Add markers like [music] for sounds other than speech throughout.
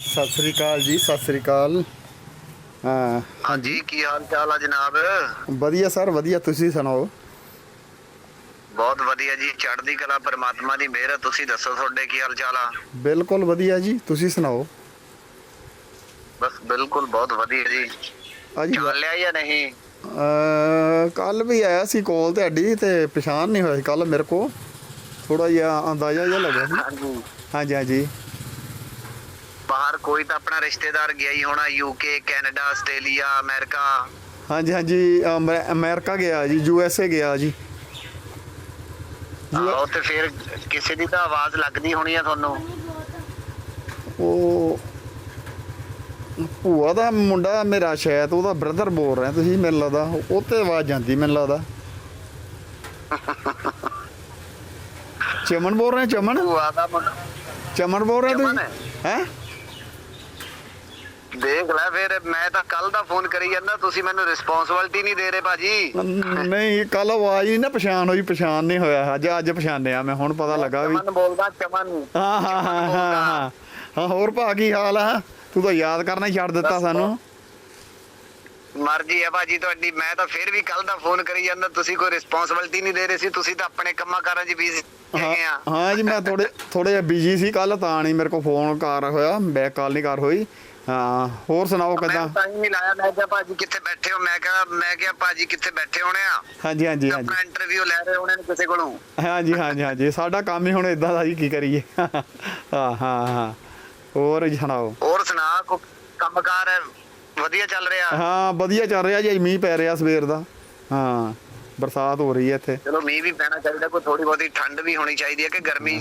ਸਤਿ ਸ੍ਰੀ ਅਕਾਲ ਜੀ ਸਤਿ ਸ੍ਰੀ ਅਕਾਲ। ਹਾਂ। ਹਾਂਜੀ ਕੀ ਹਾਲ ਚਾਲ ਆ ਜਨਾਬ? ਵਧੀਆ ਸਰ ਵਧੀਆ। ਤੁਸੀਂ ਸੁਣਾਓ? ਬਹੁਤ ਵਧੀਆ ਜੀ ਚੜ੍ਹਦੀ ਕਲਾ ਪਰਮਾਤਮਾ ਦੀ ਮਿਹਰ ਆ। ਤੁਸੀਂ ਦੱਸੋ ਤੁਹਾਡੇ ਕੀ ਹਾਲ ਚਾਲ ਆ? ਬਿਲਕੁਲ ਵਧੀਆ ਜੀ। ਤੁਸੀਂ ਸੁਣਾਓ? ਬਸ ਬਿਲਕੁਲ ਬਹੁਤ ਵਧੀਆ ਜੀ। ਅਜੀ ਚੱਲ ਲਿਆ ਜਾਂ ਨਹੀਂ? ਕੱਲ ਵੀ ਆਇਆ ਸੀ ਕਾਲ ਤੁਹਾਡੀ ਤੇ ਪਛਾਣ ਨਹੀਂ ਹੋਇਆ ਕੱਲ ਮੇਰੇ ਕੋ ਥੋੜਾ ਜਿਹਾ ਅੰਦਾਜ਼ਾ ਜਿਹਾ ਲੱਗਾ ਸੀ। ਹਾਂਜੀ। ਹਾਂਜੀ ਹਾਂਜੀ। ਬਾਹਰ ਕੋਈ ਤਾਂ ਆਪਣਾ ਰਿਸ਼ਤੇਦਾਰ ਗਿਆ ਹੀ ਹੋਣਾ ਯੂਕੇ ਕੈਨੇਡਾ ਆਸਟ੍ਰੇਲੀਆ ਅਮਰੀਕਾ ਹਾਂਜੀ ਹਾਂਜੀ ਅਮੈ- ਅਮਰੀਕਾ ਗਿਆ ਜੀ ਯੂ ਐਸ ਏ ਗਿਆ ਜੀ। ਆਹੋ ਤੇ ਫਿਰ ਕਿਸੇ ਦੀ ਤਾਂ ਆਵਾਜ਼ ਲੱਗਦੀ ਹੋਣੀ ਆ ਤੁਹਾਨੂੰ। ਉਹ ਭੂਆ ਦਾ ਮੁੰਡਾ ਮੇਰਾ ਸ਼ਾਇਦ ਉਹਦਾ ਬ੍ਰਦਰ ਬੋਲ ਰਿਹਾ ਤੁਸੀਂ ਮੈਨੂੰ ਲੱਗਦਾ ਉਹ ਤੇ ਆਵਾਜ਼ ਜਾਂਦੀ ਮੈਨੂੰ ਲੱਗਦਾ। [laughs] ਚਮਨ ਬੋਲ ਰਹੇ ਚਮਨ? ਭੂਆ ਦਾ ਮੁੰਡਾ। ਚਮਨ ਬੋਲ ਰਹੇ ਚਮਨ ਤੁਸੀਂ? ਹੈ? ਦੇਖ ਲੈ ਫਿਰ ਮੈਂ ਤਾਂ ਕੱਲ ਦਾ ਫੋਨ ਕਰੀ ਜਾਂਦਾ ਤੁਸੀਂ ਮੈਨੂੰ ਰਿਸਪੌਂਸਿਬਿਲਟੀ ਨਹੀਂ ਦੇ ਰਹੇ ਭਾਜੀ। ਨਹੀਂ ਕੱਲ ਆਵਾਜ਼ ਨਹੀਂ ਨਾ ਪਛਾਣ ਹੋਈ ਪਛਾਣ ਨਹੀਂ ਹੋਇਆ। ਅੱਜ ਅੱਜ ਪਛਾਣਿਆ ਮੈਂ ਹੁਣ ਪਤਾ ਲੱਗਾ ਵੀ ਚਮਨ ਬੋਲਦਾ ਚਮਨ। ਹਾਂ ਹਾਂ ਹਾਂ ਹਾਂ ਹੋਰ ਭਾ ਕੀ ਹਾਲ ਆ? ਤੂੰ ਤਾਂ ਯਾਦ ਕਰਨਾ ਛੱਡ ਦਿੱਤਾ ਸਾਨੂੰ। ਮਰਜ਼ੀ ਹੈ ਭਾਜੀ ਤੁਹਾਡੀ ਮੈਂ ਤਾਂ ਫਿਰ ਵੀ ਕੱਲ ਦਾ ਫੋਨ ਕਰੀ ਜਾਂਦਾ ਤੁਸੀਂ ਕੋਈ ਰਿਸਪੌਂਸਿਬਿਲਟੀ ਨਹੀਂ ਦੇ ਰਹੇ ਸੀ ਤੁਸੀਂ ਤਾਂ ਆਪਣੇ ਕੰਮਾਂ ਕਾਰਾਂ 'ਚ ਬਿਜ਼ੀ ਹੈਗੇ ਆ। ਹਾਂ ਜੀ ਮੈਂ ਥੋੜੇ ਥੋੜੇ ਬਿਜ਼ੀ ਸੀ ਕੱਲ ਤਾਂ ਨਹੀਂ ਮੇਰੇ ਕੋਲ ਫੋਨ ਕਰ ਹੋਇਆ ਬੈਕ ਕਾਲ ਨਹੀਂ ਕਰ ਹੋਈ। ਹਾਂ ਹੋਰ ਸੁਣਾਓ ਮੈਂ ਕਿਦਾਂ? ਤਾਂ ਹੀ ਲਾਇਆ ਮੈਂ ਕਿਹਾ ਭਾਜੀ ਕਿੱਥੇ ਬੈਠੇ ਹੋ? ਮੈਂ ਕਿਹਾ ਮੈਂ ਕਿਹਾ ਭਾਜੀ ਕਿੱਥੇ ਬੈਠੇ ਹੋਣੇ ਆ? ਹਾਂਜੀ ਹਾਂਜੀ ਹਾਂਜੀ। ਆਪਣਾ ਇੰਟਰਵਿਊ ਲੈ ਰਹੇ ਹੋਣੇ ਨੇ ਕਿਸੇ ਕੋਲੋਂ? ਹਾਂਜੀ ਹਾਂਜੀ ਹਾਂਜੀ। ਸਾਡਾ ਕੰਮ ਹੀ ਹੁਣ ਇਦਾਂ ਦਾ ਜੀ ਕੀ ਕਰੀਏ? ਹਾਂ ਹਾਂ ਹਾਂ। ਹੋਰ ਸੁਣਾਓ? ਹੋਰ ਸੁਣਾ ਕੰਮਕਾਰ ਵਧੀਆ ਚੱਲ ਰਿਹਾ? ਹਾਂ ਵਧੀਆ ਚੱਲ ਰਿਹਾ ਜੀ ਮੀਂਹ ਪੈ ਰਿਹਾ ਸਵੇਰ ਦਾ। ਹਾਂ ਬਰਸਾਤ ਹੋ ਰਹੀ ਹੈ ਇੱਥੇ। ਚਲੋ ਮੀਂਹ ਵੀ ਪੈਣਾ ਚਾਹੀਦਾ ਕੋਈ ਥੋੜੀ ਬਹੁਤੀ ਠੰਡ ਵੀ ਹੋਣੀ ਚਾਹੀਦੀ ਹੈ ਕਿ ਗਰਮੀ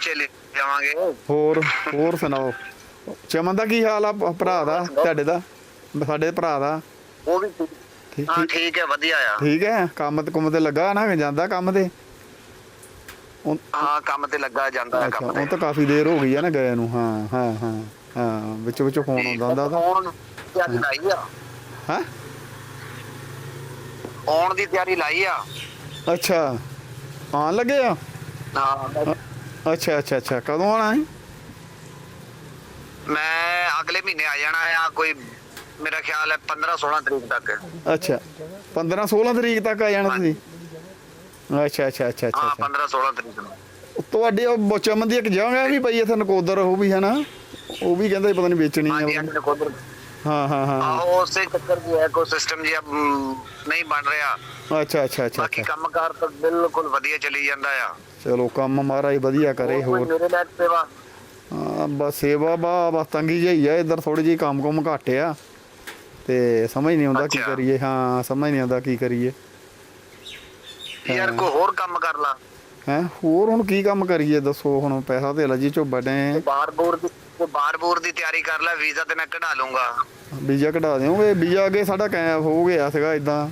ਝੇਲ ਜਾਵਾਂਗੇ। ਹੋਰ ਹੋਰ ਸੁਣਾਓ? ਚਮਨ ਦਾ ਕੀ ਹਾਲ ਆ ਭ- ਭਰਾ ਦਾ? ਤੁਹਾਡੇ ਦਾ? ਸਾਡੇ ਭਰਾ ਦਾ? ਉਹ ਵੀ ਠੀਕ- ਠੀਕ ਹਾਂ ਠੀਕ- ਠੀਕ ਹੈ ਵਧੀਆ ਆ। ਠੀਕ ਹੈ? ਕੰਮ ਤੇ ਕੁੰਮ ਤੇ ਲੱਗਾ ਨਾ ਜਾਂਦਾ ਕੰਮ ਤੇ? ਉਹ- ਹਾਂ ਕੰਮ ਤੇ ਲੱਗਾ ਜਾਂਦਾ ਹੈ ਅੱਛਾ ਕੰਮ ਉਹ ਤੇ। ਤਾਂ ਕਾਫੀ ਦੇਰ ਹੋ ਗਈ ਆ ਨਾ ਗਏ ਨੂੰ। ਹਾਂ ਹਾਂ ਹਾਂ ਹਾਂ ਵਿੱਚ ਵਿੱਚ ਫੋਨ ਆਉਂਦਾ ਹੁੰਦਾ ਉਹਦਾ। ਆਉਣ ਦੀ ਤਿਆਰੀ ਲਾਈ ਆ। ਹਾਂ? ਆਉਣ ਦੀ ਤਿਆਰੀ ਲਾਈ ਆ। ਅੱਛਾ। ਆਉਣ ਲੱਗੇ ਆ? ਹਾਂ ਮੈਂ- ਅੱਛਾ ਅੱਛਾ ਅੱਛਾ। ਕਦੋਂ ਆਣਾ ਹੈ ਮੈਂ ਅਗਲੇ ਮਹੀਨੇ ਆ ਜਾਣਾ ਆ ਕੋਈ ਮੇਰਾ ਖਿਆਲ ਹੈ 15 16 ਤਰੀਕ ਤੱਕ। ਅੱਛਾ 15 16 ਤਰੀਕ ਤੱਕ ਆ ਜਾਣਾ ਤੁਸੀਂ? ਅੱਛਾ ਅੱਛਾ ਅੱਛਾ ਅੱਛਾ ਹਾਂ ਅੱਛਾ। 15 16 ਤਰੀਕ ਨੂੰ। ਤੁਹਾਡੇ ਉਹ ਚਮਨ ਦੀ ਇੱਕ ਜਗ੍ਹਾ ਵੀ ਪਈ ਇੱਥੇ ਨਕੋਦਰ ਉਹ ਵੀ ਹੈ ਨਾ? ਉਹ ਵੀ ਕਹਿੰਦੇ ਪਤਾ ਨਹੀਂ ਵੇਚਣੀ ਆ ਨਕੋਦਰ। ਹਾਂ ਹਾਂ ਹਾਂ। ਉਸੇ ਚੱਕਰ ਦੀ ਹੈ ਕੋ ਸਿਸਟਮ ਜੀ ਨਹੀਂ ਬਣ ਰਿਹਾ। ਅੱਛਾ ਅੱਛਾ ਅੱਛਾ ਬਾਕੀ ਕੰਮਕਾਰ ਤਾਂ ਬਿਲਕੁਲ ਵਧੀਆ ਚੱਲੀ ਜਾਂਦਾ ਆ। ਚਲੋ ਕੰਮ ਮਹਾਰਾਜ ਵਧੀਆ ਕਰੇ ਹੋਰ। ਮੇਰੇ ਨਾਲ ਸੇਵਾ? ਹਾਂ ਬਸ ਸੇਵਾ ਬਾ ਬਸ ਤੰਗੀ ਜਿਹੀ ਆ ਇੱਧਰ ਥੋੜੀ ਜਿਹੀ ਕੰਮ ਕੁਮ ਘੱਟ ਆ। ਤੇ ਸਮਝ ਨਹੀਂ ਆਉਂਦਾ ਕੀ ਅੱਛਾ। ਕਰੀਏ ਹਾਂ ਸਮਝ ਨਹੀਂ ਆਉਂਦਾ ਕੀ ਕਰੀਏ। ਯਾਰ ਕੋਈ ਹੋਰ ਕੰਮ ਕਰ ਲਾ। ਹੈ ਹੋਰ ਹੁਣ ਕੀ ਕੰਮ ਕਰੀਏ ਦੱਸੋ ਹੁਣ ਪੈਸਾ ਤੇ ਜੀ ਚੋਂ ਬਣੇ ਬਾਰ ਬੋਰ ਦੀ ਕੋਈ ਬਾਰ ਬੋਰ ਦੀ ਤਿਆਰੀ ਕਰ ਲੈ ਵੀਜ਼ਾ ਤੇ ਮੈਂ ਕਢਾ ਲੂੰਗਾ। ਵੀਜ਼ਾ ਕਢਾ ਦਿਓਗੇ? ਵੀਜ਼ਾ ਅੱਗੇ ਸਾਡਾ ਕੈ ਹੋ ਗਿਆ ਸੀਗਾ ਇਦਾਂ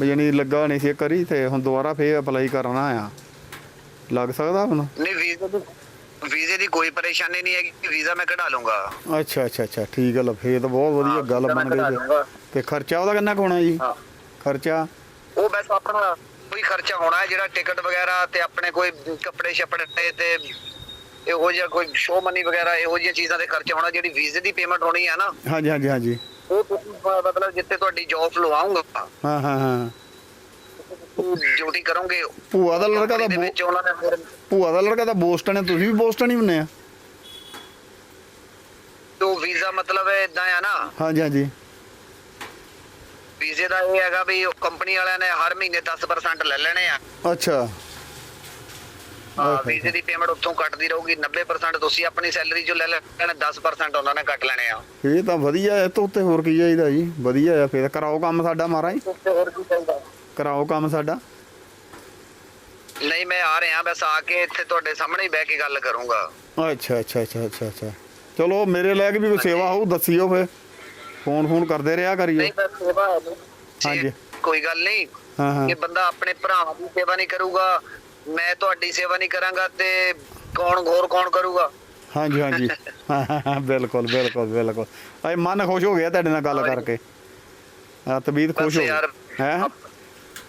ਵੀ ਜਾਣੀ ਲੱਗਾ ਨਹੀਂ ਸੀ ਇੱਕ ਵਾਰੀ ਤੇ ਹੁਣ ਦੁਬਾਰਾ ਫੇਰ ਅਪਲਾਈ ਕਰਨਾ ਆ। ਲੱਗ ਸਕਦਾ ਹੁਣ? ਨਹੀਂ ਵੀਜ਼ੇ ਦੀ ਵੀਜ਼ੇ ਦੀ ਕੋਈ ਪਰੇਸ਼ਾਨੀ ਨਹੀਂ ਹੈਗੀ ਵੀਜ਼ਾ ਮੈਂ ਕਢਾ ਲੂੰਗਾ ਅੱਛਾ ਅੱਛਾ ਅੱਛਾ ਠੀਕ ਹੈ ਫੇਰ ਤਾਂ ਬਹੁਤ ਵਧੀਆ ਗੱਲ ਬਣ ਗਈ। ਜੀ। ਤੇ ਖਰਚਾ ਉਹਦਾ ਕਿੰਨਾ ਕੁ ਹੋਣਾ ਜੀ? ਹਾਂ। ਖਰਚਾ? ਉਹ ਬਸ ਆਪਣਾ ਕੋਈ ਖਰਚਾ ਹੋਣਾ ਹੈ ਜਿਹੜਾ ਟਿਕਟ ਵਗੈਰਾ ਤੇ ਆਪਣੇ ਕੋਈ ਕੱਪੜੇ ਛਪੜੇ ਤੇ ਇਹੋ ਜਿਹਾ ਕੋਈ ਸ਼ੋ ਮਨੀ ਵਗੈਰਾ ਇਹੋ ਜਿਹੀਆਂ ਚੀਜ਼ਾਂ ਦੇ ਖਰਚਾ ਹੋਣਾ ਜਿਹੜੀ ਵੀਜ਼ੇ ਦੀ ਪੇਮੈਂਟ ਹੋਣੀ ਹੈ ਨਾ। ਹਾਂਜੀ ਹਾਂਜੀ ਹਾਂਜੀ। ਉਹ ਤੁਸੀਂ ਮ- ਮਤਲਬ ਜਿੱਥੇ ਤੁਹਾਡੀ ਜੌਬ ਲਵਾਉਂਗਾ। ਹਾਂ ਹਾਂ ਹਾਂ। ਡਿਊਟੀ ਕਰੋਗੇ? ਭੂਆ ਦਾ ਲੜਕਾ ਤਾਂ ਦੇ ਵਿੱਚ ਉਹਨਾਂ ਨੇ ਫਿਰ ਭੂਆ ਦਾ ਲੜਕਾ ਤਾਂ ਬੋਸਟਨ ਹੈ ਤੁਸੀਂ ਵੀ ਬੋਸਟਨ ਹੀ ਹੁੰਨੇ ਆ। ਤੋਂ ਵੀਜ਼ਾ ਮਤਲਬ ਇਦਾਂ ਆ ਨਾ? ਹਾਂਜੀ ਹਾਂਜੀ। ਵੀਜ਼ੇ ਦਾ ਇਹ ਹੈਗਾ ਵੀ ਕੰਪਨੀ ਵਾਲਿਆਂ ਨੇ ਹਰ ਮਹੀਨੇ 10% ਲੈ ਲੈਣੇ ਆ। ਅੱਛਾ। ਹਾਂ, ਵੀਜ਼ੇ ਦੀ ਪੇਮੈਂਟ ਉੱਥੋਂ ਕੱਟਦੀ ਰਹੂਗੀ 90% ਤੁਸੀਂ ਆਪਣੀ ਸੈਲਰੀ ਚੋਂ ਲੈ ਲੈਣੇ 10% ਉਹਨਾਂ ਨੇ ਕੱਟ ਲੈਣੇ ਆ। ਇਹ ਤਾਂ ਵਧੀਆ ਹੈ ਤੋਂ ਉੱਤੇ ਹੋਰ ਕੀ ਚਾਹੀਦਾ ਜੀ? ਵਧੀਆ ਆ ਫੇਰ ਕਰਾਓ ਕੰਮ ਸਾਡਾ ਮਹਾਰਾਜ। ਤੇ ਹੋਰ ਕੀ ਚਾਹੀਦਾ? ਕਰਾਓ ਕੰਮ ਸਾਡਾ? ਨਹੀਂ ਮੈਂ ਆ ਰਿਹਾ ਬਸ ਆ ਕੇ ਇੱਥੇ ਤੁਹਾਡੇ ਸਾਹਮਣੇ ਹੀ ਬਹਿ ਕੇ ਗੱਲ ਕਰੂੰਗਾ। ਅੱਛਾ ਅੱਛਾ ਅੱਛਾ ਅੱਛਾ ਅੱਛਾ। ਚਲੋ ਮੇਰੇ ਲੈ ਕੇ ਵੀ ਕੋਈ ਸੇਵਾ ਹੋਊ ਦੱਸਿਓ ਫੇਰ। ਫੋਨ ਫੋਨ ਕਰਦੇ ਰਿਹਾ ਕਰਿਓ। ਨਹੀਂ ਬਸ ਸੇਵਾ ਹੈ ਨਹੀਂ। ਹਾਂਜੀ। ਕੋਈ ਗੱਲ ਨਹੀਂ ਹਾਂ ਹਾਂ। ਕਿ ਬੰਦਾ ਆਪਣੇ ਭਰਾਵਾਂ ਦੀ ਸੇਵਾ ਨਹੀਂ ਕਰੂਗਾ ਮੈਂ ਤੁਹਾਡੀ ਸੇਵਾ ਨਹੀਂ ਕਰਾਂਗਾ ਤੇ ਕੌਣ ਹੋਰ ਕੌਣ ਕਰੂਗਾ? ਹਾਂਜੀ ਹਾਂਜੀ। [laughs] ਹਾਂ, ਹਾਂ, ਹਾਂ, ਬਿਲਕੁਲ ਬਿਲਕੁਲ ਬਿਲਕੁਲ। ਆਏ ਮਨ ਖੁਸ਼ ਹੋ ਗਿਆ ਤੁਹਾਡੇ ਨਾਲ ਗੱਲ ਕਰਕੇ। ਆ ਤਬੀਅਤ ਖੁਸ਼ ਬਸ ਹੋ ਯਾਰ, ਗਈ ਹੈ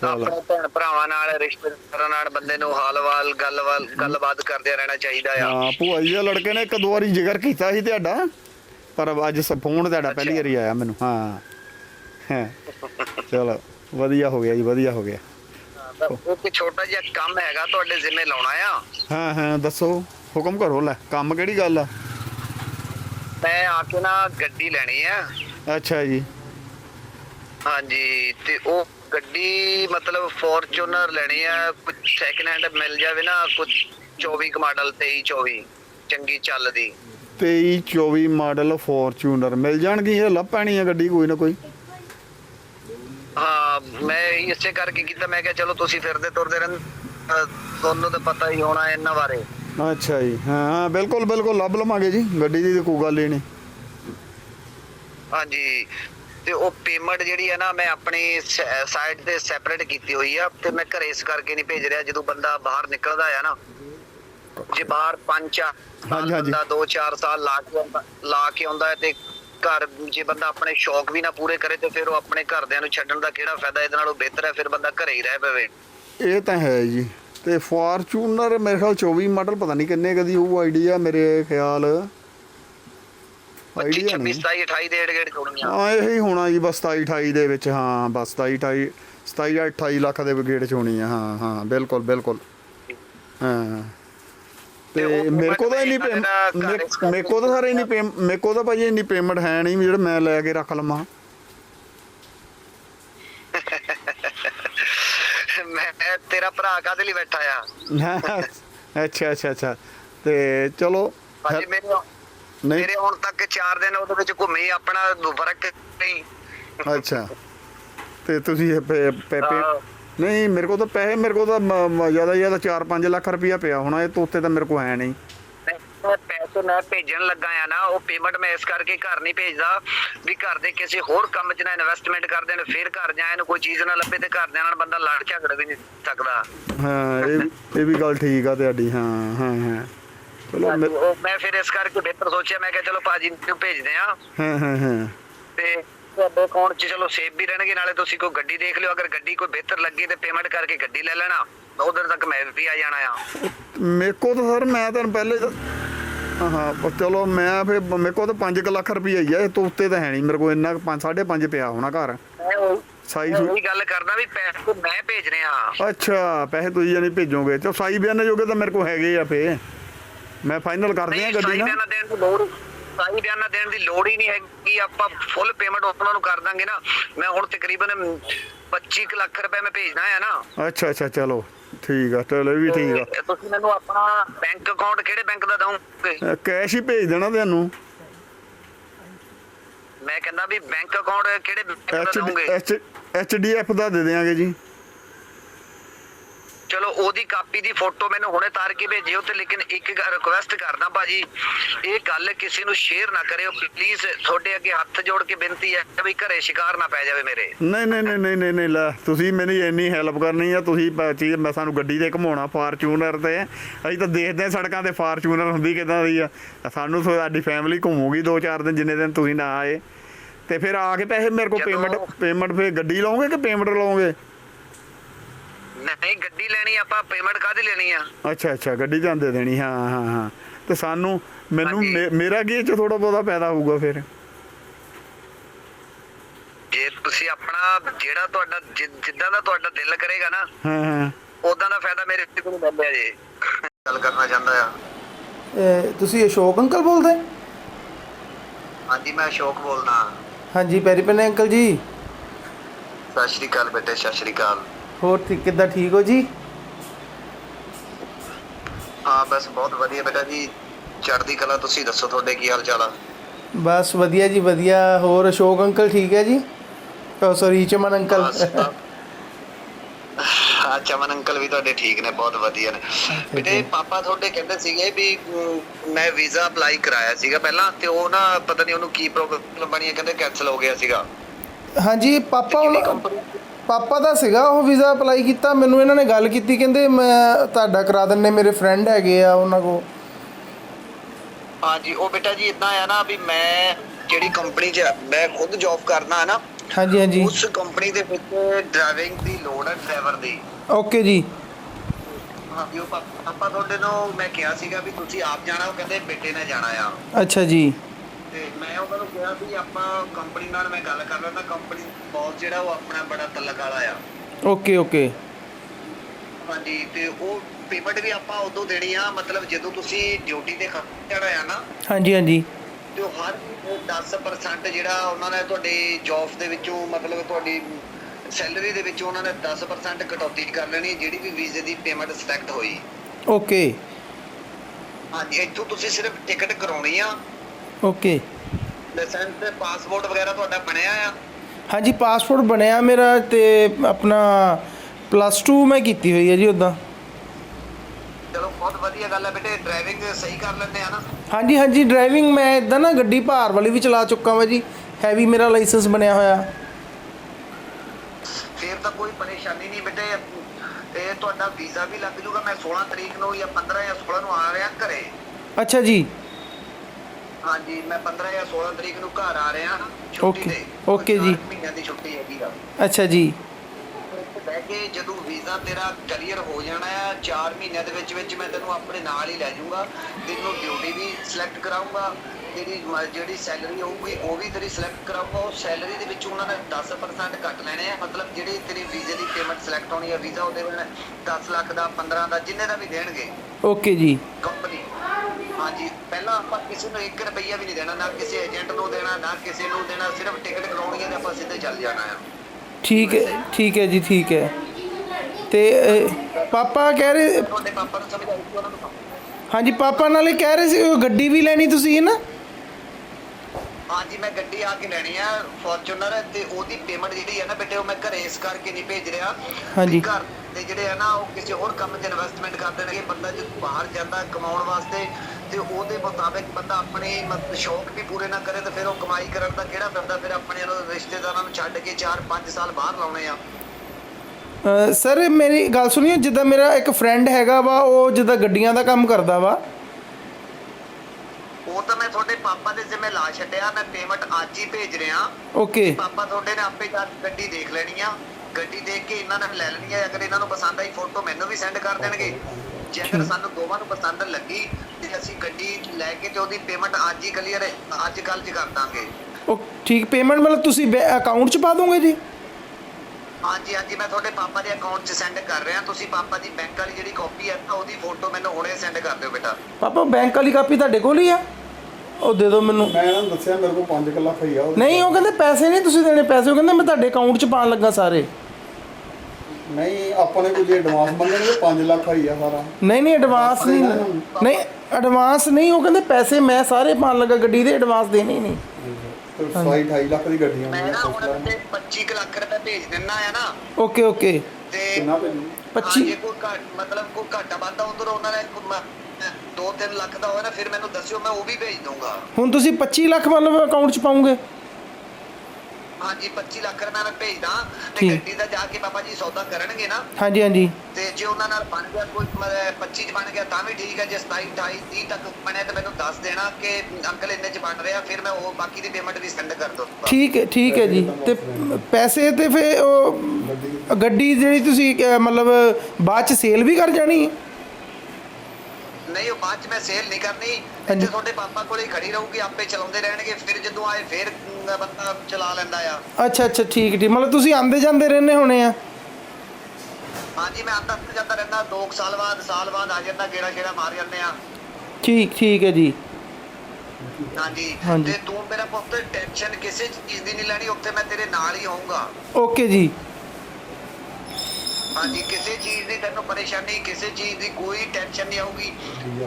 ਆਪਣੇ ਭੈਣ ਭਰਾਵਾਂ ਨਾਲ ਰਿਸ਼ਤੇਦਾਰਾਂ ਨਾਲ ਬੰਦੇ ਨੂੰ ਹਾਲਵਾਲ ਗੱਲਵਾਲ ਗੱਲਬਾਤ ਕਰਦੇ ਰਹਿਣਾ ਚਾਹੀਦਾ ਆ। ਹਾਂ ਭੂਆ ਜੀ ਦੇ ਲੜਕੇ ਨੇ ਇੱਕ ਦੋ ਵਾਰੀ ਜ਼ਿਕਰ ਕੀਤਾ ਸੀ ਤੁਹਾਡਾ ਪਰ ਅੱਜ ਫੋਨ ਤੁਹਾਡਾ ਪਹਿਲੀ ਵਾਰੀ ਆਇਆ ਮੈਨੂੰ ਹਾਂ। ਚਲੋ ਵਧੀਆ ਹੋ ਗਿਆ ਜੀ ਵਧੀਆ ਹੋ ਗਿਆ। ਇੱਕ ਛੋਟਾ ਜਿਹਾ ਕੰਮ ਹੈਗਾ ਤੁਹਾਡੇ ਜ਼ਿੰਮੇ ਲਾਉਣਾ ਆ। ਹਾਂ ਹਾਂ ਦੱਸੋ ਹੁਕਮ ਕਰੋ ਲੈ ਕੰਮ ਕਿਹੜੀ ਗੱਲ ਆ? ਮੈਂ ਆ ਕੇ ਨਾ ਗੱਡੀ ਲੈਣੀ ਆ। ਅੱਛਾ ਜੀ। ਹਾਂਜੀ ਤੇ ਉਹ ਗੱਡੀ ਮਤਲਬ ਫੋਰਚੂਨਰ ਲੈਣੀ ਆ ਕੁਝ ਸੈਕਿੰਡ ਹੈਂਡ ਮਿਲ ਜਾਵੇ ਨਾ ਕੁਝ 24 ਕੁ ਮਾਡਲ 23 24 ਚੰਗੀ ਚੱਲਦੀ। 23 24 ਮਾਡਲ ਫੋਰਚੂਨਰ ਮਿਲ ਜਾਣਗੀ ਇਹ ਲੱਭ ਪੈਣੀ ਆ ਗੱਡੀ ਕੋਈ ਨਾ ਕੋਈ। ਹਾਂ ਮੈਂ ਇਸੇ ਕਰਕੇ ਕੀਤਾ ਮੈਂ ਕਿਹਾ ਚਲੋ ਤੁਸੀਂ ਫਿਰਦੇ ਤੁਰਦੇ ਰਹਿੰਦੇ ਤੁਹਾਨੂੰ ਤਾਂ ਪਤਾ ਹੀ ਹੋਣਾ ਇਹਨਾਂ ਬਾਰੇ। ਅੱਛਾ ਜੀ ਹਾਂ ਹਾਂ ਬਿਲਕੁਲ ਬਿਲਕੁਲ ਲੱਭ ਲਵਾਂਗੇ ਜੀ ਗੱਡੀ ਦੀ ਕੋਈ ਗੱਲ ਹੀ ਨਹੀਂ। ਹਾਂਜੀ ਤੇ ਉਹ ਪੇਮੈਂਟ ਜਿਹੜੀ ਹੈ ਨਾ ਮੈਂ ਆਪਣੀ ਸਾਈਡ ਤੇ ਸੈਪਰੇਟ ਕੀਤੀ ਹੋਈ ਆ ਤੇ ਮੈਂ ਘਰੇ ਇਸ ਕਰਕੇ ਨਹੀਂ ਭੇਜ ਰਿਹਾ ਜਦੋਂ ਬੰਦਾ ਬਾਹਰ ਨਿਕਲਦਾ ਆ ਨਾ। ਜੇ ਬਾਹਰ ਪੰਜ ਆ ਹਾਂਜੀ, ਹਾਂਜੀ। ਬੰਦਾ 2-4 ਸਾਲ ਲਾ ਕੇ ਆਉਂਦਾ ਲਾ ਕੇ ਆਉਂਦਾ ਤੇ ਘਰ ਜੇ ਬੰਦਾ ਆਪਣੇ ਸ਼ੌਕ ਵੀ ਨਾ ਪੂਰੇ ਕਰੇ ਤੇ ਫਿਰ ਉਹ ਆਪਣੇ ਘਰਦਿਆਂ ਨੂੰ ਛੱਡਣ ਦਾ ਕਿਹੜਾ ਫਾਇਦਾ ਇਹਦੇ ਨਾਲੋਂ ਬਿਹਤਰ ਹੈ ਫਿਰ ਬੰਦਾ ਘਰੇ ਹੀ ਰਹਿ ਪਵੇ। ਇਹ ਤਾਂ ਹੈ ਜੀ। ਤੇ ਫੋਰਚੂਨਰ ਮੇਰੇ ਖਿਆਲ 24 ਮਾਡਲ ਪਤਾ ਨਹੀਂ ਕਿੰਨੇ ਕਦੀ ਉਹ ਆਈਡੀਆ ਮੇਰੇ ਖਿਆਲ। 25 ਆਈਡੀਆ 26 ਨਹੀਂ 27 28 ਦੇ ਏੜ ਚੋਣੀਆਂ ਹਾਂ ਇਹੀ ਹੋਣਾ ਜੀ ਬਸ 27 28 ਦੇ ਵਿੱਚ ਹਾਂ ਬਸ 27 28 27 28 ਲੱਖ ਦੇ ਗੇੜ ਚ ਹੋਣੀ ਆ ਹਾਂ ਹਾਂ ਬਿਲਕੁਲ ਬਿਲਕੁਲ। ਹਾਂ। ਤੇ ਮੇਰੇ ਕੋਲ ਤਾਂ ਇੰਨੀ ਮੇਰਾ ਕੋਲ ਤਾਂ ਸਾਰੇ ਇੰਨੀ ਮੇਰੇ ਕੋਲ ਤਾਂ ਭਾਜੀ ਇੰਨੀ ਪੇਮੈਂਟ ਹੈ ਨਹੀਂ ਜਿਹੜਾ ਮੈਂ ਲੈ ਕੇ ਰੱਖ ਲਵਾਂ। ਮੈਂ ਤੇਰਾ ਭਰਾ ਕਾਹਦੇ ਲਈ ਬੈਠਾ ਆ? ਅੱਛਾ ਅੱਛਾ ਅੱਛਾ। ਤੇ ਚਲੋ ਹਾਂਜੀ ਮੇਰੇ ਨਹੀਂ। ਮੇਰੇ ਹੁਣ ਤੱਕ 4 ਦਿਨ ਉਹਦੇ ਵਿੱਚ ਘੁੰਮੀ ਆਪਣਾ ਫ਼ਰਕ ਨਹੀਂ। ਅੱਛਾ। ਤੇ ਤੁਸੀਂ ਇਹ। ਨਹੀਂ ਮੇਰੇ ਕੋਲ ਤਾਂ ਪੈਸੇ ਮੇਰੇ ਕੋਲ ਤਾਂ ਜ਼ਿਆਦਾ ਜ਼ਿਆਦਾ 4-5 ਲੱਖ ਰੁਪਇਆ ਪਿਆ ਹੋਣਾ ਇਹ ਤੋਂ ਉੱਤੇ ਤਾਂ ਮੇਰੇ ਕੋਲ ਹੈ ਨਹੀਂ। ਪੈਸੇ ਮੈਂ ਭੇਜਣ ਲੱਗਾ ਆ ਨਾ ਉਹ ਪੇਮੈਂਟ ਮੈਂ ਇਸ ਕਰਕੇ ਘਰ ਨਹੀਂ ਭੇਜਦਾ ਵੀ ਘਰ ਦੇ ਕਿਸੇ ਹੋਰ ਕੰਮ 'ਚ ਨਾ ਇਨਵੈਸਟਮੈਂਟ ਕਰਦੇ ਨੇ ਫਿਰ ਘਰ ਜਾਏ ਨੂੰ ਕੋਈ ਚੀਜ਼ ਨਾ ਲੱਭੇ ਤੇ ਘਰਦਿਆਂ ਨਾਲ ਬੰਦਾ ਲੜ ਝਗੜ ਵੀ ਨਹੀਂ ਸਕਦਾ। ਹਾਂ ਇਹ ਇਹ ਵੀ ਗੱਲ ਠੀਕ ਆ ਤੁਹਾਡੀ ਹਾਂ ਹਾਂ ਹਾਂ। ਚਲੋ ਮੇ- ਉਹ ਮੈਂ ਫਿਰ ਇਸ ਕਰਕੇ ਬਿਹਤਰ ਸੋਚਿਆ ਮੈਂ ਕਿਹਾ ਚਲੋ ਭਾਜੀ ਨੂੰ ਭੇਜਦੇ ਆ ਹਾਂ ਹਾਂ ਹਾਂ। ਤੇ ਤੁਹਾਡੇ ਅਕਾਊਂਟ 'ਚ ਚਲੋ ਸੇਵ ਵੀ ਰਹਿਣਗੇ ਨਾਲੇ ਤੁਸੀਂ ਕੋਈ ਗੱਡੀ ਦੇਖ ਲਿਓ। ਅਗਰ ਗੱਡੀ ਕੋਈ ਬਿਹਤਰ ਲੱਗੀ ਤੇ ਪੇਮੈਂਟ ਕਰਕੇ ਗੱਡੀ ਲੈ ਲੈਣਾ। ਉਧਰ ਤੱਕ ਮੈਂ ਵੀ ਆ ਜਾਣਾ ਆ। ਮੇਰੇ ਕੋਲ ਤਾਂ ਸਰ ਮੈਂ ਤੁਹਾਨੂੰ ਪਹਿਲੇ ਤਾਂ- ਹਾਂ ਹਾਂ ਪਰ ਚਲੋ ਮੈਂ ਫਿਰ ਮੇਰੇ ਕੋਲ ਤਾਂ 5 ਲੱਖ ਰੁਪਇਆ ਹੀ ਆ ਇਹ ਤੋਂ ਉੱਤੇ ਤਾਂ ਹੈ ਨਹੀਂ। ਮੇਰੇ ਕੋਲ ਇੰਨਾ 5 5.5 ਪਿਆ ਹੋਣਾ ਘਰ। ਮੈਂ ਉਹ- ਸਾਈ ਮੈਂ ਉਹੀ ਗੱਲ ਕਰਦਾ ਵੀ ਪੈਸੇ ਮੈਂ ਭੇਜਣੇ ਆ। ਅੱਛਾ ਪੈਸੇ ਤੁਸੀਂ ਜਾਨੀ ਭੇਜੋਗੇ। ਚਲੋ ਸਾਈ ਬਿਆਨ ਜੋਗੇ ਤਾਂ ਮੇਰੇ ਕੋਲ ਹੈਗੇ ਆ ਫੇ ਮੈਂ ਫਾਈਨਲ ਕਰਦੇ ਆ ਗੱਡੀ ਨਾ ਦੇਣ ਦੀ ਲੋੜ ਸਾਈ ਬਿਆਨਾ ਦੇਣ ਦੀ ਲੋੜ ਹੀ ਨਹੀਂ ਹੈਗੀ। ਆਪਾਂ ਫੁੱਲ ਪੇਮੈਂਟ ਉਹਨਾਂ ਨੂੰ ਕਰ ਦਾਂਗੇ ਨਾ। ਮੈਂ ਹੁਣ ਤਕਰੀਬਨ 25 ਕੁ ਲੱਖ ਰੁਪਏ ਮੈਂ ਭੇਜਣਾ ਹੈ ਨਾ। ਅੱਛਾ ਅੱਛਾ ਚਲੋ। ਠੀਕ ਆ ਚਲੋ ਵੀ ਠੀਕ ਆ। ਤੁਸੀਂ ਮੈਨੂੰ ਆਪਣਾ ਬੈਂਕ ਅਕਾਊਂਟ ਕਿਹੜੇ ਬੈਂਕ ਦਾ ਦਵੋਗੇ ਕੈਸ਼ ਹੀ ਭੇਜ ਦੇਣਾ ਤੁਹਾਨੂੰ। ਮੈਂ ਕਹਿੰਦਾ ਵੀ ਬੈਂਕ ਅਕਾਊਂਟ ਕਿਹੜੇ ਬੈਂਕ ਦਾ ਦਵੋਗੇ ਐਚ ਡੀ ਐਫ ਦਾ ਦੇ ਦਿਆਂਗੇ ਜੀ। ਚਲੋ ਉਹਦੀ ਕਾਪੀ ਦੀ ਫੋਟੋ ਮੈਨੂੰ ਹੁਣੇ ਤਾਰ ਕੇ ਭੇਜਿਓ ਤੇ ਲੇਕਿਨ ਇੱਕ ਰਿਕੁਐਸਟ ਕਰਦਾ ਭਾਜੀ ਇਹ ਗੱਲ ਕਿਸੇ ਨੂੰ ਸ਼ੇਅਰ ਨਾ ਕਰਿਓ ਪਲੀਜ਼ ਤੁਹਾਡੇ ਅੱਗੇ ਹੱਥ ਜੋੜ ਕੇ ਬੇਨਤੀ ਹੈ ਵੀ ਘਰੇ ਸ਼ਿਕਾਰ ਨਾ ਪੈ ਜਾਵੇ ਮੇਰੇ। ਨਹੀਂ ਨਹੀਂ ਨਹੀਂ ਨਹੀਂ ਨਹੀਂ ਲੈ ਤੁਸੀਂ ਮੇਰੀ ਇੰਨੀ ਹੈਲਪ ਕਰਨੀ ਆ ਤੁਸੀਂ ਚੀਜ਼ ਮੈਂ ਸਾਨੂੰ ਗੱਡੀ ਤੇ ਘੁਮਾਉਣਾ ਫਾਰਚੂਨਰ ਤੇ। ਅਸੀਂ ਤਾਂ ਦੇਖਦੇ ਆ ਸੜਕਾਂ ਤੇ ਫਾਰਚੂਨਰ ਹੁੰਦੀ ਕਿਦਾਂ ਦੀ ਆ। ਸਾਨੂੰ ਸਾਡੀ ਫੈਮਿਲੀ ਘੁੰਮੂਗੀ ਦੋ ਚਾਰ ਦਿਨ ਜਿੰਨੇ ਦਿਨ ਤੁਸੀਂ ਨਾ ਆਏ। ਤੇ ਫਿਰ ਆ ਕੇ ਪੈਸੇ ਮੇਰੇ ਕੋਲ ਪੇਮੈਂਟ ਪੇਮੈਂਟ ਫੇ ਗੱਡੀ ਲਾਓਗੇ ਕਿ ਪੇਮੈਂਟ ਲਾਓਗੇ ਨਹੀਂ ਗੱਡੀ ਲੈਣੀ ਆਪਾਂ ਪੇਮੈਂਟ ਕਾਹਦੀ ਲੈਣੀ ਆ? ਅੱਛਾ ਅੱਛਾ ਗੱਡੀ ਤਾਂ ਦੇ ਦੇਣੀ ਹਾਂ ਹਾਂ ਹਾਂ। ਤੇ ਸਾਨੂੰ ਮੈਨੂੰ ਹਾਂਜੀ। ਮੇ- ਮੇਰਾ ਕੀ ਇਹ ਚ ਥੋੜਾ ਬਹੁਤਾ ਫਾਇਦਾ ਹੋਊਗਾ ਫਿਰ? ਜੇ ਤੁਸੀਂ ਆਪਣਾ ਜਿਹੜਾ ਤੁਹਾਡਾ ਜਿ- ਜਿੱਦਾਂ ਦਾ ਤੁਹਾਡਾ ਦਿਲ ਕਰੇਗਾ ਨਾ ਹਾਂ ਹਾਂ। ਉਦਾਂ ਦਾ ਫਾਇਦਾ ਮੇਰੇ ਤੇ ਕੋਈ ਮਿਲਿਆ ਜੇ। ਗੱਲ ਕਰਨਾ ਚਾਹੁੰਦਾ ਆ। ਇਹ ਤੁਸੀਂ ਅਸ਼ੋਕ ਅੰਕਲ ਬੋਲਦੇ? ਹਾਂਜੀ ਮੈਂ ਅਸ਼ੋਕ ਬੋਲਦਾ। ਹਾਂਜੀ ਪੈਰੀ ਪੈਨੇ ਅੰਕਲ ਜੀ। ਸਤਿ ਸ਼੍ਰੀ ਅਕਾਲ ਬੇਟੇ ਸਤਿ ਸ਼੍ਰੀ ਅਕਾਲ। ਹੋਰ ਠੀਕ ਕਿੱਦਾਂ ਠੀਕ ਹੋ ਜੀ? ਹਾਂ ਬਸ ਬਹੁਤ ਵਧੀਆ ਬੇਟਾ ਜੀ। ਚੜ੍ਹਦੀ ਕਲਾ ਤੁਸੀਂ ਦੱਸੋ ਤੁਹਾਡੇ ਕੀ ਹਾਲ ਚਾਲ ਆ? ਬਸ ਵਧੀਆ ਜੀ ਵਧੀਆ। ਹੋਰ ਅਸ਼ੋਕ ਅੰਕਲ ਠੀਕ ਹੈ ਜੀ? ਓ ਸੌਰੀ ਚਮਨ ਅੰਕਲ। ਹਾਂ ਚਮਨ ਅੰਕਲ ਵੀ ਤੁਹਾਡੇ ਠੀਕ ਨੇ ਬਹੁਤ ਵਧੀਆ ਨੇ। ਬੇਟੇ ਪਾਪਾ ਤੁਹਾਡੇ ਕਹਿੰਦੇ ਸੀਗੇ ਵੀ ਮੈਂ ਵੀਜ਼ਾ ਅਪਲਾਈ ਕਰਾਇਆ ਸੀਗਾ ਪਹਿਲਾਂ ਤੇ ਉਹ ਨਾ ਪਤਾ ਨਹੀਂ ਉਹਨੂੰ ਕੀ ਪ੍ਰੋਬਲਮ ਬਣੀ ਕਹਿੰਦੇ ਕੈਨਸਲ ਹੋ ਗਿਆ ਸੀਗਾ। ਹਾਂਜੀ ਪਾਪਾ ਹੁਣ ਪਾਪਾ ਦਾ ਸੀਗਾ ਉਹ ਵੀਜ਼ਾ ਅਪਲਾਈ ਕੀਤਾ ਮੈਨੂੰ ਇਹਨਾਂ ਨੇ ਗੱਲ ਕੀਤੀ ਕਹਿੰਦੇ ਮੈਂ ਤੁਹਾਡਾ ਕਰਾ ਦਿੰਨੇ ਮੇਰੇ ਫਰੈਂਡ ਹੈਗੇ ਆ ਉਹਨਾਂ ਕੋ ਹਾਂਜੀ ਉਹ ਬੇਟਾ ਜੀ ਇਦਾਂ ਆ ਨਾ ਵੀ ਮੈਂ ਜਿਹੜੀ ਕੰਪਨੀ 'ਚ ਮੈਂ ਖੁਦ ਜੌਬ ਕਰਨਾ ਹੈ ਨਾ ਹਾਂਜੀ ਹਾਂਜੀ। ਉਸ ਕੰਪਨੀ ਦੇ ਵਿੱਚ ਡਰਾਈਵਿੰਗ ਦੀ ਲੋੜ ਹੈ ਡਰਾਈਵਰ ਦੀ। ਓਕੇ ਜੀ। ਹਾਂਜੀ ਉਹ ਪਾ- ਪਾਪਾ ਤੁਹਾਡੇ ਨੂੰ ਮੈਂ ਕਿਹਾ ਸੀਗਾ ਵੀ ਤੁਸੀਂ ਆਪ ਜਾਣਾ ਉਹ ਕਹਿੰਦੇ ਬੇਟੇ ਨੇ ਜਾਣਾ ਆ। ਅੱਛਾ ਜੀ। ਤੇ ਮੈਂ ਉਹਨਾਂ ਕਿਹਾ ਵੀ ਆਪਾਂ ਕੰਪਨੀ ਨਾਲ ਮੈਂ ਗੱਲ ਕਰ ਲੈਂਦਾ ਕੰਪਨੀ ਬੌਸ ਜਿਹੜਾ ਉਹ ਆਪਣਾ ਬੜਾ ਤਲਕ ਵਾਲਾ ਆ। Okay okay. ਹਾਂਜੀ ਤੇ ਉਹ ਪੇਮੈਂਟ ਵੀ ਆਪਾਂ ਉਦੋਂ ਦੇਣੀ ਆ ਮਤਲਬ ਜਦੋਂ ਤੁਸੀਂ ਡਿਊਟੀ ਤੇ ਖੜ ਜਾਣਾ ਆ ਨਾ ਹਾਂਜੀ ਹਾਂਜੀ। ਤੇ ਉਹ ਹਰ 10% ਜਿਹੜਾ ਉਹਨਾਂ ਨੇ ਤੁਹਾਡੇ ਜੌਬ ਦੇ ਵਿੱਚੋਂ ਮਤਲਬ ਤੁਹਾਡੀ ਸੈਲਰੀ ਦੇ ਵਿੱਚੋਂ ਉਹਨਾਂ ਨੇ 10% ਕਟੌਤੀ ਕਰ ਲੈਣੀ ਹੈ, ਜਿਹੜੀ ਵੀ ਵੀਜ਼ੇ ਦੀ ਪੇਮੈਂਟ ਸਿਲੈਕਟ ਹੋਈ। ਓਕੇ। ਹਾਂਜੀ ਇੱਥੋਂ ਤੁਸੀਂ ਸਿਰਫ ਟਿਕਟ ਕਰਾਉਣੀ ਆ ਓਕੇ ਲਾਇਸੈਂਸ ਤੇ ਪਾਸਪੋਰਟ ਵਗੈਰਾ ਤੁਹਾਡਾ ਬਣਿਆ ਆ? ਹਾਂਜੀ ਪਾਸਪੋਰਟ ਬਣਿਆ ਮੇਰਾ ਤੇ ਆਪਣਾ ਪਲੱਸ 2 ਮੈਂ ਕੀਤੀ ਹੋਈ ਹੈ ਜੀ ਉਦਾਂ ਚਲੋ ਬਹੁਤ ਵਧੀਆ ਗੱਲ ਹੈ ਬੇਟੇ ਡਰਾਈਵਿੰਗ ਸਹੀ ਕਰ ਲੈਂਦੇ ਆ ਨਾ। ਹਾਂਜੀ ਹਾਂਜੀ ਡਰਾਈਵਿੰਗ ਮੈਂ ਇਦਾਂ ਨਾ ਗੱਡੀ ਭਾਰ ਵਾਲੀ ਵੀ ਚਲਾ ਚੁੱਕਾ ਵਾਂ ਜੀ ਹੈਵੀ ਮੇਰਾ ਲਾਇਸੈਂਸ ਬਣਿਆ ਹੋਇਆ। ਫੇਰ ਤਾਂ ਕੋਈ ਪਰੇਸ਼ਾਨੀ ਨਹੀਂ ਬੇਟੇ ਤੇ ਤੁਹਾਡਾ ਵੀਜ਼ਾ ਵੀ ਲੱਗ ਜੂਗਾ ਮੈਂ 16 ਤਰੀਕ ਨੂੰ ਜਾਂ 15 ਜਾਂ 16 ਨੂੰ ਆ ਰਿਹਾ ਘਰੇ। ਅੱਛਾ ਜੀ। ਹਾਂਜੀ ਮੈਂ 15 ਜਾਂ 16 ਤਰੀਕ ਨੂੰ ਘਰ ਆ ਰਿਹਾ। ਛੁੱਟੀ ਤੇ okay ਜੀ। ਮਹੀਨਿਆਂ ਦੀ ਛੁੱਟੀ ਹੈਗੀ ਆ। ਅੱਛਾ ਜੀ। ਬਹਿ ਕੇ ਜਦੋਂ ਵੀਜ਼ਾ ਤੇਰਾ ਕਲੀਅਰ ਹੋ ਜਾਣਾ ਆ 4 ਮਹੀਨਿਆਂ ਦੇ ਵਿੱਚ ਵਿੱਚ ਮੈਂ ਤੈਨੂੰ ਆਪਣੇ ਨਾਲ ਹੀ ਲੈ ਜਾਊਂਗਾ। ਤੈਨੂੰ ਡਿਊਟੀ ਵੀ ਸਿਲੈਕਟ ਕਰਾਊਂਗਾ। ਤੇਰੀ ਜਿਹੜੀ ਸੈਲਰੀ ਹੋਊਗੀ ਉਹ ਵੀ ਤੇਰੀ ਸਿਲੈਕਟ ਕਰਾਊਂਗਾ। ਉਹ ਸੈਲਰੀ ਦੇ ਵਿੱਚ ਉਹਨਾਂ ਨੇ 10% ਕੱਟ ਲੈਣੇ ਆ। ਮਤਲਬ ਜਿਹੜੀ ਤੇਰੀ ਵੀਜ਼ੇ ਦੀ ਪੇਮੈਂਟ ਸਿਲੈਕਟ ਹੋਣੀ ਆ ਵੀਜ਼ਾ ਉਹਦੇ ਵਿੱਚ 10 ਲੱਖ ਦਾ 15 ਦਾ ਜਿੰਨੇ ਦਾ ਵੀ ਦੇਣਗੇ। ਓਕੇ ਜੀ। ਕੰਪਨੀ ਕਿਸੇ ਨੂੰ 1 ਰੁਪਈਆ ਵੀ ਨਹੀਂ ਦੇਣਾ ਨਾ ਕਿਸੇ ਏਜੰਟ ਨੂੰ ਦੇਣਾ ਨਾ ਕਿਸੇ ਨੂੰ ਦੇਣਾ ਸਿਰਫ ਟਿਕਟ ਕਰਾਉਣੀ ਹੈ ਤੇ ਆਪਾਂ ਸਿੱਧੇ ਚੱਲ ਜਾਣਾ ਆ। ਠੀਕ ਹੈ ਠੀਕ ਹੈ ਜੀ ਠੀਕ ਹੈ। ਤੇ ਅਹ, ਪਾਪਾ ਕਹਿ ਰਹੇ ਤੁਹਾਡੇ ਪਾਪਾ ਨੂੰ ਸਮਝਾਈ ਸੀ ਉਹਨਾਂ ਨੂੰ ਹਾਂਜੀ ਪਾਪਾ ਨਾਲੇ ਕਹਿ ਰਹੇ ਸੀ ਉਹ ਗੱਡੀ ਵੀ ਲੈਣੀ ਤੁਸੀਂ ਹੈ ਨਾ? ਹਾਂਜੀ ਮੈਂ ਗੱਡੀ ਆ ਕੇ ਲੈਣੀ ਆ ਫੋਰਚੂਨਰ ਤੇ ਉਹਦੀ ਪੇਮੈਂਟ ਜਿਹੜੀ ਹੈ ਨਾ ਬੇਟੇ ਉਹ ਮੈਂ ਘਰੇ ਇਸ ਕਰਕੇ ਨਹੀਂ ਭੇਜ ਰਿਹਾ। ਹਾਂਜੀ। ਵੀ ਘਰ ਦੇ ਜਿਹੜੇ ਆ ਨਾ ਉਹ ਕਿਸੇ ਹੋਰ ਕੰਮ 'ਚ ਇਨਵੈਸਟਮੈਂਟ ਕਰ ਦੇਣਗੇ ਬੰਦਾ ਜਦੋਂ ਬਾਹਰ ਜਾਂਦਾ ਕਮਾਉਣ ਵਾਸਤੇ ਤੇ ਉਹਦੇ ਮੁਤਾਬਿਕ ਬੰਦਾ ਆਪਣੇ ਸ਼ੌਕ ਵੀ ਪੂਰੇ ਨਾ ਕਰੇ ਤੇ ਫਿਰ ਉਹ ਕਮਾਈ ਕਰਨ ਦਾ ਕਿਹੜਾ ਫਿਰਦਾ? ਫਿਰ ਆਪਣੇ ਰਿਸ਼ਤੇਦਾਰਾਂ ਨੂੰ ਛੱਡ ਕੇ 4-5 ਸਾਲ ਬਾਹਰ ਲਾਉਣੇ ਆ। ਸਰ ਮੇਰੀ ਗੱਲ ਸੁਣਿਓ ਜਿੱਦਾਂ ਮੇਰਾ ਇੱਕ ਫਰੈਂਡ ਹੈਗਾ ਵਾ ਉਹ ਜਿੱਦਾਂ ਗੱਡੀਆਂ ਦਾ ਕੰਮ ਕਰਦਾ ਵਾ। ਉਹ ਤਾਂ ਮੈਂ ਤੁਹਾਡੇ ਪਾਪਾ ਦੇ ਜ਼ਿੰਮੇ ਲਾ ਛੱਡਿਆ ਮੈਂ ਪੇਮੈਂਟ ਅੱਜ ਹੀ ਭੇਜ ਰਿਹਾ। ਓਕੇ। ਪਾਪਾ ਤੁਹਾਡੇ ਨੇ ਆਪੇ ਜਾ ਗੱਡੀ ਦੇਖ ਲੈਣੀ ਆ। ਗੱਡੀ ਦੇਖ ਕੇ ਇਹਨਾਂ ਨੇ ਲੈ ਲੈਣੀ ਆ ਅਗਰ ਇਹਨਾਂ ਨੂੰ ਪਸੰਦ ਆਈ ਫੋਟੋ ਮੈਨੂੰ ਵੀ ਸੈਂਡ ਕਰ ਦੇਣਗੇ। ਜੇ ਅਗਰ ਸਾਨੂੰ ਦੋਵਾਂ ਨੂੰ ਪਸੰਦ ਲੱਗੀ ਤੇ ਅਸੀਂ ਗੱਡੀ ਲੈ ਕੇ ਤੇ ਉਹਦੀ ਪੇਮੈਂਟ ਅੱਜ ਹੀ ਕਲੀਅਰ ਅੱਜ ਕੱਲ ਚ ਕਰ ਦਾਂਗੇ। ਉਹ ਠੀਕ ਪੇਮੈਂਟ ਮਤਲਬ ਤੁਸੀਂ ਅਕਾਊਂਟ 'ਚ ਪਾ ਦੋਗੇ ਜੀ? ਹਾਂਜੀ ਹਾਂਜੀ ਮੈਂ ਤੁਹਾਡੇ ਪਾਪਾ ਦੇ ਅਕਾਊਂਟ 'ਚ ਸੈਂਡ ਕਰ ਰਿਹਾ। ਤੁਸੀਂ ਪਾਪਾ ਦੀ ਬੈਂਕ ਵਾਲੀ ਜਿਹੜੀ ਕਾਪੀ ਹੈ ਨਾ ਉਹਦੀ ਫੋਟੋ ਮੈਨੂੰ ਹੁਣੇ ਸੈਂਡ ਕਰ ਦਿਓ ਬੇਟਾ। ਪਾਪਾ ਬੈਂਕ ਵਾਲੀ ਕਾਪੀ ਤੁਹਾਡੇ ਕੋਲ ਹੀ ਆ? ਉਹ ਦੇ ਦਿਓ ਮੈਨੂੰ। ਮੈਂ ਇਹਨਾਂ ਨੂੰ ਦੱਸਿਆ ਮੇਰੇ ਕੋਲ 5 ਲੱਖ ਹੀ ਆ ਨਹੀਂ ਉਹ ਕਹਿੰਦੇ ਪੈਸੇ ਨਹੀਂ ਤੁਸੀਂ ਦੇਣੇ ਪੈਸੇ ਉਹ ਕਹਿੰਦੇ ਮੈਂ ਤੁਹਾਡੇ ਅਕਾਊਂਟ 'ਚ ਪਾਣ ਲੱਗਾ ਸਾਰੇ। ਨਹੀਂ ਆਪਣੇ ਕੋਲ ਜੇ ਐਡਵਾਂਸ ਮੰਗਣਗੇ 5 ਲੱਖ ਹੀ ਆ ਸਾਰਾ। ਨਹੀਂ ਨਹੀਂ ਐਡਵਾਂਸ ਨਹੀਂ। ਨਹੀਂ ਐਡਵਾਂਸ ਨਹੀਂ ਉਹ ਕਹਿੰਦੇ ਪੈਸੇ ਮੈਂ ਸਾਰੇ ਪਾਣ ਲੱਗਾ ਗੱਡੀ ਦੇ ਐਡਵਾਂਸ ਦੇਣੇ ਹੀ ਨਹੀਂ। ਤੇ 27 28 ਲੱਖ ਦੀ ਗੱਡੀਆਂ ਮੈਂ ਹੁੰਦੀਆਂ ਨਾ ਸੋਚ ਹੁਣ ਲੈਣ। ਤੇ 25 ਕੁ ਲੱਖ ਰੁਪਏ ਭੇਜ ਦਿੰਨਾ ਆ ਨਾ। Okay okay. ਤੇ ਕਿੰਨਾ ਭੇਜੂ ਹਾਂ, 25 ਜੇ ਕੋਈ ਘੱਟ ਮਤਲਬ ਕੋਈ ਘਾਟਾ ਵਾਧਾ ਉਧਰ ਉਹਨਾਂ ਨੇ 2-3 ਲੱਖ ਦਾ ਹੋਇਆ ਨਾ ਫਿਰ ਮੈਨੂੰ ਦੱਸਿਓ ਮੈਂ ਉਹ ਵੀ ਭੇਜ ਦਊਂਗਾ। ਹੁਣ ਤੁਸੀਂ 25 ਲੱਖ ਮਤਲਬ ਅਕਾਊਂਟ 'ਚ ਪਾਉਂਗੇ। ਹਾਂਜੀ 25 ਲੱਖ ਰੁਪਏ ਮੈਂ ਭੇਜਦਾ ਤੇ ਠੀਕ। ਗੱਡੀ ਦਾ ਜਾ ਕੇ ਪਾਪਾ ਜੀ ਸੌਦਾ ਕਰਨਗੇ ਨਾ। ਹਾਂਜੀ ਹਾਂਜੀ। ਤੇ ਜੇ ਉਹਨਾਂ ਨਾਲ ਬਣ ਗਿਆ ਕੋਈ ਮ- 25 ਚ ਬਣ ਗਿਆ ਤਾਂ ਵੀ ਠੀਕ ਹੈ ਜੇ 27 28 30 ਤੱਕ ਬਣਿਆ ਤਾਂ ਮੈਨੂੰ ਦੱਸ ਦੇਣਾ ਕਿ ਅੰਕਲ ਇੰਨੇ ਚ ਬਣ ਰਿਹਾ ਫਿਰ ਮੈਂ ਉਹ ਬਾਕੀ ਦੀ ਪੇਮੈਂਟ ਵੀ ਸੈਂਡ ਕਰ ਦੂੰਗਾ ਠੀਕ ਹੈ ਠੀਕ ਹੈ ਜੀ। ਤੇ ਪੈਸੇ ਤੇ ਫਿਰ ਉਹ ਗੱਡੀ ਜਿਹੜੀ ਤੁਸੀਂ ਅਹ, ਮਤਲਬ ਬਾਅਦ 'ਚ ਸੇਲ ਵੀ ਕਰ ਜਾਣੀ? ਹੈ ਨਹੀਂ ਉਹ ਬਾਅਦ ਚ ਮੈਂ ਸੇਲ ਨਹੀਂ ਕਰਨੀ। ਹਾਂਜੀ। ਇੱਥੇ ਤੁਹਾਡੇ ਪਾਪਾ ਕੋਲੇ ਹੀ ਖੜੀ ਰਹੂਗੀ ਆਪੇ ਚਲਾਉਂਦੇ ਰਹਿਣਗੇ। ਫਿਰ ਜਦੋਂ ਆਏ ਫਿਰ ਅਮ, ਬੰਦਾ ਚਲਾ ਲੈਂਦਾ ਆ। ਅੱਛਾ ਅੱਛਾ ਠੀਕ ਠੀਕ। ਮਤਲਬ ਤੁਸੀਂ ਆਂਦੇ ਜਾਂਦੇ ਰਹਿੰਦੇ ਹੋਣੇ ਆ? ਹਾਂਜੀ ਮੈਂ ਆਂਦਾ ਜਾਂਦਾ ਰਹਿੰਦਾ 2 ਸਾਲ ਬਾਅਦ ਸਾਲ ਬਾਅਦ ਆ ਜਾਂਦਾ ਗੇੜਾ ਗੇੜਾ ਮਾਰ ਜਾਂਦੇ ਆ। ਠੀਕ ਠੀਕ ਹੈ ਜੀ। ਹਾਂਜੀ ਹਾਂਜੀ। ਤੇ ਤੂੰ ਮੇਰਾ ਪੁੱਤ ਟੈਨਸ਼ਨ ਕਿਸੇ ਚੀਜ਼ ਦੀ ਨਹੀਂ ਲੈਣੀ ਉੱਥੇ ਮੈਂ ਤੇਰੇ ਨਾਲ ਹੀ ਹੋਊਂਗਾ। ਓਕੇ ਜੀ। ਹਾਂਜੀ ਕਿਸੇ ਚੀਜ਼ ਦੀ ਤੈਨੂੰ ਪਰੇਸ਼ਾਨੀ ਕਿਸੇ ਚੀਜ਼ ਦੀ ਕੋਈ ਟੈਨਸ਼ਨ ਨਹੀਂ ਆਊਗੀ।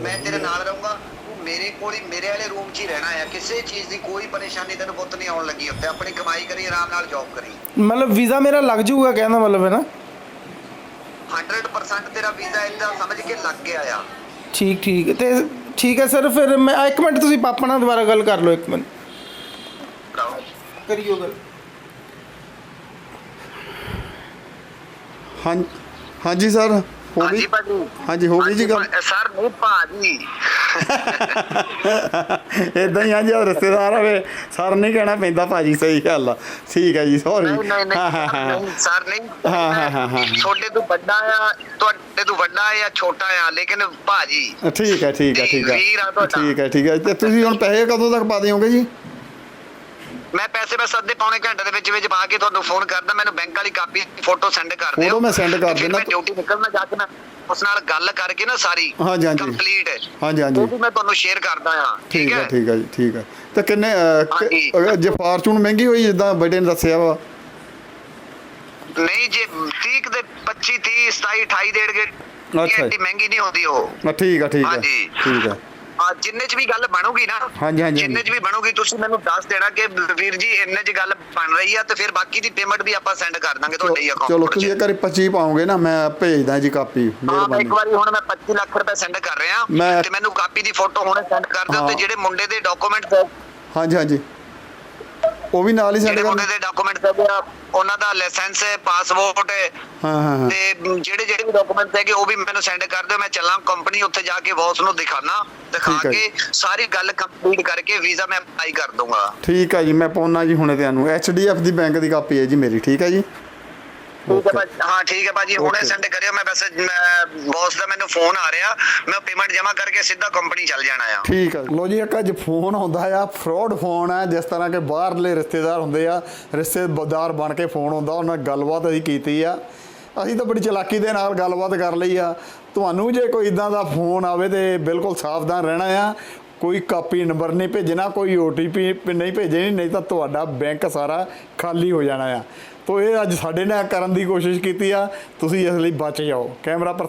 ਮੈਂ ਤੇਰੇ ਨਾਲ ਰਹੂੰਗਾ। ਮੇਰੇ ਕੋਲ ਹੀ ਮੇਰੇ ਵਾਲੇ ਰੂਮ 'ਚ ਹੀ ਰਹਿਣਾ ਹੈ ਕਿਸੇ ਚੀਜ਼ ਦੀ ਕੋਈ ਪਰੇਸ਼ਾਨੀ ਤੈਨੂੰ ਪੁੱਤ ਨਹੀਂ ਆਉਣ ਲੱਗੀ ਉੱਥੇ। ਆਪਣੀ ਕਮਾਈ ਕਰੀ ਆਰਾਮ ਨਾਲ ਜੌਬ ਕਰੀ। ਮਤਲਬ ਵੀਜ਼ਾ ਮੇਰਾ ਲੱਗ ਜਾਊਗਾ ਕਹਿੰਦਾ ਮਤਲਬ ਹੈ ਨਾ? 100% ਤੇਰਾ ਵੀਜ਼ਾ ਇਦਾਂ ਸਮਝ ਕੇ ਲੱਗ ਗਿਆ ਆ। ਠੀਕ ਠੀਕ। ਤੇ ਠੀਕ ਹੈ ਸਰ ਫਿਰ ਮੈਂ ਆ, ਇੱਕ ਮਿੰਟ ਤੁਸੀਂ ਪਾਪਾ ਨਾਲ ਦੁਬਾਰਾ ਗੱਲ ਕਰ ਲਓ ਇੱਕ ਮਿੰਟ। ਕਰਿਓ। ਗੱਲ। ਹਾਂ ਹਾਂਜੀ ਸਰ ਹੋ ਗਈ? ਹਾਂਜੀ ਭਾਜੀ। ਹਾਂਜੀ ਹੋ ਗਈ ਜੀ ਗੱਲ? ਸਰ ਨਹੀਂ ਭਾਜੀ। [laughs] ਇਦਾਂ ਹੀ ਆ ਜੀ ਰਿਸ਼ਤੇਦਾਰ ਹੋਵੇ ਸਰ ਨਹੀਂ ਕਹਿਣਾ ਪੈਂਦਾ ਭਾਜੀ ਸਹੀ ਗੱਲ ਆ। ਠੀਕ ਹੈ ਜੀ ਸੌਰੀ ਸਰ ਨਹੀਂ। ਹਾਂ, ਹਾਂ। ਛੋਟੇ ਤੋਂ ਵੱਡਾ ਆ ਤੁਹਾਡੇ ਤੋਂ ਵੱਡਾ ਆ ਛੋਟਾ ਆ ਲੇਕਿਨ ਭਾਜੀ। ਠੀਕ ਹੈ ਠੀਕ ਹੈ ਠੀਕ ਹੈ। ਠੀਕ ਹੈ ਠੀਕ ਹੈ ਤੇ ਤੁਸੀਂ ਹੁਣ ਪੈਸੇ ਕਦੋਂ ਤੱਕ ਪਾ ਦਿਓਗੇ ਜੀ? ਮੈਂ ਪੈਸੇ ਬਸ ਅੱਧੇ ਪੌਣੇ ਘੰਟੇ ਦੇ ਵਿੱਚ ਵਿੱਚ ਪਾ ਕੇ ਤੁਹਾਨੂੰ ਫੋਨ ਕਰਦਾ ਮੈਨੂੰ ਬੈਂਕ ਵਾਲੀ ਕਾਪੀ ਫੋਟੋ ਸੈਂਡ ਕਰ ਦਿਓ। Photo ਮੈਂ send ਕਰ ਦਿੰਦਾ। ਡਿਊਟੀ ਨਿਕਲਣਾ ਜਾ ਕੇ ਮੈਂ ਉਸ ਨਾਲ ਗੱਲ ਕਰਕੇ ਨਾ ਸਾਰੀ ਹਾਂਜੀ, ਹਾਂਜੀ। ਕੰਪਲੀਟ ਹਾਂਜੀ, ਹਾਂਜੀ। ਉਹ ਵੀ ਮੈਂ ਤੁਹਾਨੂੰ ਸ਼ੇਅਰ ਕਰਦਾ ਆ ਠੀਕ ਹੈ? ਠੀਕ ਹੈ ਜੀ ਠੀਕ ਹੈ ਤੇ ਕਿੰਨੇ ਕਿ- ਜੇ ਫਾਰਚੂਨ ਮਹਿੰਗੀ ਹੋਈ ਜਿੱਦਾਂ ਬੇਟੇ ਨੇ ਦੱਸਿਆ ਵਾ? ਨਹੀਂ ਜੇ 30 ਦੇ 25 30 27 28 ਦੇਣਗੇ। ਅੱਛਾ ਜੀ। ਐਡੀ ਮਹਿੰਗੀ ਨਹੀਂ ਹੁੰਦੀ ਉਹ। ਠੀਕ ਹੈ ਠੀਕ ਹੈ ਹਾਂਜੀ। ਠੀਕ ਹੈ ਜਿੰਨੇ ਚ ਵੀ ਗੱਲ ਬਣੂਗੀ ਨਾ ਹਾਂਜੀ, ਹਾਂਜੀ, ਜਿੰਨੇ ਚ ਵੀ ਬਣੂਗੀ ਤੁਸੀਂ ਮੈਨੂੰ ਦੱਸ ਦੇਣਾ ਕਿ ਵੀਰ ਜੀ ਇੰਨੇ ਚ ਗੱਲ ਬਣ ਰਹੀ ਆ ਤੇ ਫਿਰ ਬਾਕੀ ਦੀ ਪੇਮੈਂਟ ਵੀ ਆਪਾਂ ਸੈਂਡ ਕਰ ਦਾਂਗੇ ਤੁਹਾਡੇ ਚਲੋ ਅਕਾਊਂਟ ਤੁਸੀਂ ਇੱਕ ਵਾਰੀ 25 ਪਾਓਗੇ ਨਾ ਮੈਂ ਭੇਜਦਾ ਜੀ ਕਾਪੀ ਹਾਂ ਮਿਹਰਬਾਨੀ। ਇੱਕ ਵਾਰੀ ਹੁਣ ਮੈਂ 25 ਲੱਖ ਰੁਪਏ ਸੈਂਡ ਕਰ ਰਿਹਾ ਤੇ ਮੈਨੂੰ ਕਾਪੀ ਦੀ ਫੋਟੋ ਹੁਣੇ ਸੈਂਡ ਕਰ ਦਿਓ ਹਾਂ। ਤੇ ਜਿਹੜੇ ਮੁੰਡੇ ਦੇ ਡਾਕੂਮੈਂਟ ਹਾਂਜੀ ਹਾਂਜੀ। ਉਹ ਵੀ ਨਾਲ ਹੀ ਸੈਂਡ ਜਿਹੜੇ ਦੇ ਡਾਕੂਮੈਂਟ ਹੈਗੇ ਆ ਉਹਨਾਂ ਦਾ ਲਾਇਸੈਂਸ ਹੈ ਪਾਸਪੋਰਟ ਹੈ ਹਾਂ ਹਾਂ। ਹਾਂ ਤੇ ਜਿਹੜੇ ਜਿਹੜੇ ਵੀ ਡਾਕੂਮੈਂਟ ਹੈਗੇ ਉਹ ਵੀ ਮੈਨੂੰ ਸੈਂਡ ਕਰ ਦਿਓ ਮੈਂ ਚੱਲਾਂ ਕੰਪਨੀ ਉੱਥੇ ਜਾ ਕੇ ਬੌਸ ਨੂੰ ਦਿਖਾਣਾ ਦਿਖਾ ਠੀਕ ਹੈ ਕੇ ਸਾਰੀ ਗੱਲ ਕੰਪਲੀਟ ਕਰਕੇ ਵੀਜ਼ਾ ਮੈਂ ਅਪਲਾਈ ਕਰ ਦੂੰਗਾ। ਠੀਕ ਹੈ ਜੀ ਮੈਂ ਪਾਉਣਾ ਜੀ ਹੁਣੇ ਤੁਹਾਨੂੰ ਐਚਡੀਐਫ ਦੀ ਬੈਂਕ ਦੀ ਕਾਪੀ ਹੈ ਜੀ ਮੇਰੀ ਠੀਕ ਹੈ ਜੀ? ਠੀਕ ਹੈ ਭਾਜੀ। ਹਾਂ ਠੀਕ ਹੈ ਭਾਜੀ। ਹੁਣੇ. ਸੈਂਡ ਕਰਿਓ। ਮੈਂ ਵੈਸੇ ਬੌਸ ਦਾ ਮੈਨੂੰ ਫੋਨ ਆ ਰਿਹਾ। ਮੈਂ ਪੇਮੈਂਟ ਜਮ੍ਹਾਂ ਕਰਕੇ ਸਿੱਧਾ ਕੰਪਨੀ ਚੱਲ ਜਾਣਾ ਆ। ਠੀਕ ਹੈ ਲੋ ਜੀ ਇੱਕ ਅੱਜ ਫੋਨ ਆਉਂਦਾ ਆ। ਫਰਾਡ ਫੋਨ ਹੈ ਜਿਸ ਤਰ੍ਹਾਂ ਕਿ ਬਾਹਰਲੇ ਰਿਸ਼ਤੇਦਾਰ ਹੁੰਦੇ ਆ ਰਿਸ਼ਤੇਦਾਰ ਬਣ ਕੇ ਫੋਨ ਆਉਂਦਾ ਉਹਨਾਂ ਨਾਲ ਗੱਲਬਾਤ ਅਸੀਂ ਕੀਤੀ ਆ। ਅਸੀਂ ਤਾਂ ਬੜੀ ਚਲਾਕੀ ਦੇ ਨਾਲ ਗੱਲਬਾਤ ਕਰ ਲਈ ਆ। ਤੁਹਾਨੂੰ ਜੇ ਕੋਈ ਇਦਾਂ ਦਾ ਫੋਨ ਆਵੇ ਤੇ ਬਿਲਕੁਲ ਸਾਵਧਾਨ ਰਹਿਣਾ ਆ। ਕੋਈ ਕਾਪੀ ਨੰਬਰ ਨਹੀਂ ਭੇਜਣਾ ਕੋਈ ਓਟੀਪੀ ਨਹੀਂ ਭੇਜਣੀ ਨਹੀਂ ਤਾਂ ਤੁਹਾਡਾ ਬੈਂਕ ਸਾਰਾ ਖਾਲੀ ਹੋ ਜਾਣਾ ਆ। ਤੋ ਇਹ ਅੱਜ ਸਾਡੇ ਨਾਲ ਕਰਨ ਦੀ ਕੋਸ਼ਿਸ਼ ਕੀਤੀ ਆ। ਤੁਸੀਂ ਇਸ ਲਈ ਬਚ ਜਾਓ। ਕੈਮਰਾ ਪਰ